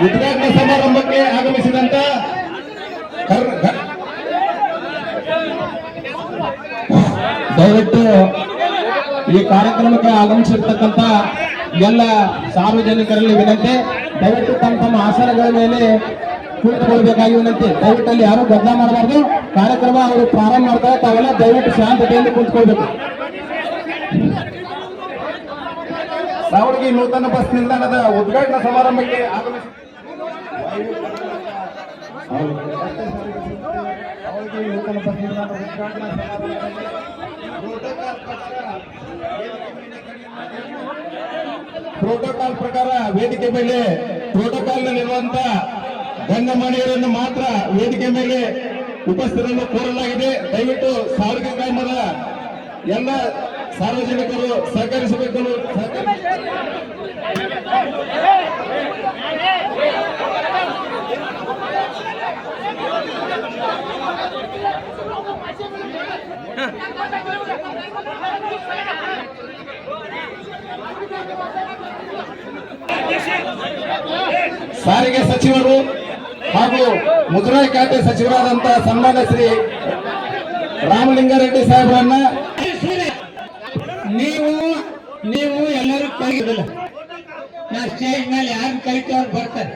ಉದ್ಘಾಟನಾ ಸಮಾರಂಭಕ್ಕೆ ಆಗಮಿಸಿದಂತ ದಯವಿಟ್ಟು ಈ ಕಾರ್ಯಕ್ರಮಕ್ಕೆ ಆಗಮಿಸಿರ್ತಕ್ಕಂಥ ಎಲ್ಲ ಸಾರ್ವಜನಿಕರಲ್ಲಿ ವಿನಂತಿ, ದಯವಿಟ್ಟು ತಮ್ಮ ತಮ್ಮ ಆಸನಗಳ ಮೇಲೆ ಕುಳಿತುಕೊಳ್ಬೇಕಾಗಿ ವಿನಂತಿ. ದಯವಿಟ್ಟು ಅಲ್ಲಿ ಯಾರು ಗದ್ದಲ ಮಾಡಬಾರ್ದು. ಕಾರ್ಯಕ್ರಮ ಅವರು ಪ್ರಾರಂಭ ಮಾಡ್ತಾರೆ. ತಾವೆಲ್ಲ ದಯವಿಟ್ಟು ಶಾಂತತೆಯಲ್ಲಿ ಕುಳಿತುಕೊಳ್ಬೇಕು. ಸಾವಳಗಿ ನೂತನ ಬಸ್ ನಿಲ್ದಾಣದ ಉದ್ಘಾಟನಾ ಸಮಾರಂಭಕ್ಕೆ ಆಗಮಿಸಿ ನೂತನ ಬಸ್ ನಿಲ್ದಾಣದ ಉದ್ಘಾಟನಾ ಪ್ರೋಟೋಕಾಲ್ ಪ್ರಕಾರ ವೇದಿಕೆ ಮೇಲೆ ಪ್ರೋಟೋಕಾಲ್ ನಲ್ಲಿರುವಂತ ಗಂಗಮಣಿಯರನ್ನು ಮಾತ್ರ ವೇದಿಕೆ ಮೇಲೆ ಉಪಸ್ಥಿತರನ್ನು ಕೋರಲಾಗಿದೆ. ದಯವಿಟ್ಟು ಸಾರಿಗೆ ಗ್ರಾಮದ ಎಲ್ಲ ಸಾರ್ವಜನಿಕರು ಸಹಕರಿಸಬೇಕು. ಸಹಕರಿ- ಸಾರಿಗೆ ಸಚಿವರು ಹಾಗೂ ಮುಜರಾಯಿ ಖಾತೆ ಸಚಿವರಾದಂತ ಸನ್ಮಾನ್ಯ ಶ್ರೀ ರಾಮಲಿಂಗಾರೆಡ್ಡಿ ಸಾಹೇಬರನ್ನ ನೀವು ನೀವು ಎಲ್ಲರೂ ಕಲಿಯೋದಿಲ್ಲ ನಾ ಸ್ಟೇಜ್ ಮೇಲೆ ಯಾರು ಕಲಿತು ಅವ್ರು ಬರ್ತಾರೆ.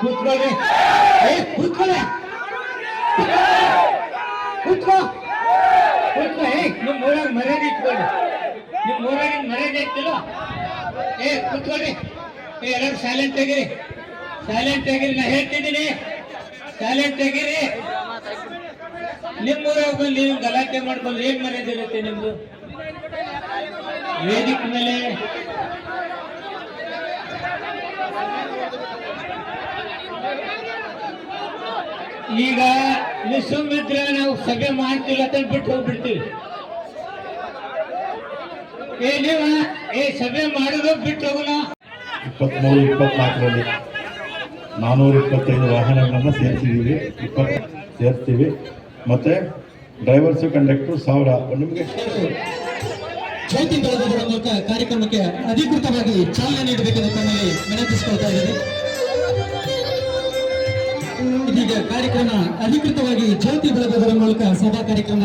ಕೂತ್ಕೊಳ್ಳಿ. ಏ, ಕೂತ್ಕೊಳ್ಳಿ. ಕೂತ್ಕೋ. ಕೂತ್ಕೋ. ಏ ನಿಮ್ಮ ಊರಾಗ ಮರ್ಯಾದೆ ಇಟ್ಕೊಳ್ಳಿ. ನಿಮ್ಮ ಊರಾಗ ಮರ್ಯಾದೆ ಇಟ್ಟಿಲ್ಲ ಏ, ಕೂತ್ಕೊಳ್ಳಿ. ಏ, ಎಲ್ಲರೂ ಸೈಲೆಂಟ್ ಆಗಿರಿ. ಸೈಲೆಂಟ್ ಆಗಿರಿ. ನಾ ಹೇಳ್ತಿದ್ದೀನಿ. ಸೈಲೆಂಟ್ ಆಗಿರಿ. ನಿಮ್ಮ ಊರಾಗ ಬಂದು ನೀವು ಗಲಾಟೆ ಮಾಡ್ಕೊಂಡು ಏನ್ ಮರ್ಯಾದೆ ಇರುತ್ತೆ ನಿಮ್ದು? ವೇದಿಕೆ ಮೇಲೆ ಈಗ ನೀವು ಸುಮ್ಮಿದ್ರೆ ನಾವು ಸಭೆ ಮಾಡ್ತಿಲ್ಲ ಅಂತ ಬಿಟ್ಟು ಹೋಗ್ಬಿಡ್ತೀವಿ. ಏ ನೀವ ಏ ಸಭೆ ಮಾಡೋದು ಬಿಟ್ಟು ಹೋಗೋಣ ಇಪ್ಪತ್ಮೂರು ಇಪ್ಪತ್ನಾಲ್ಕರಲ್ಲಿ ನಾನೂರ ಇಪ್ಪತ್ತೈದು ವಾಹನಗಳನ್ನು ಸೇರಿಸಿದ್ದೀವಿ ಇಪ್ಪತ್ತು ಸೇರಿಸ್ತೀವಿ ಮತ್ತು ಡ್ರೈವರ್ಸು ಕಂಡಕ್ಟರ್ ಸಾವಿರ. ನಿಮಗೆ ಜ್ಯೋತಿ ಬೆಳಗುವುದರ ಮೂಲಕ ಕಾರ್ಯಕ್ರಮಕ್ಕೆ ಅಧಿಕೃತವಾಗಿ ಚಾಲನೆ ನೀಡಬೇಕೆಂದು ತಮ್ಮಲ್ಲಿ ವಿನಂತಿಸಿಕೊಳ್ತಾ ಇದ್ದೇನೆ. ಇದೀಗ ಕಾರ್ಯಕ್ರಮ ಅಧಿಕೃತವಾಗಿ ಜ್ಯೋತಿ ಬೆಳಗುವುದರ ಮೂಲಕ ಸಭಾ ಕಾರ್ಯಕ್ರಮ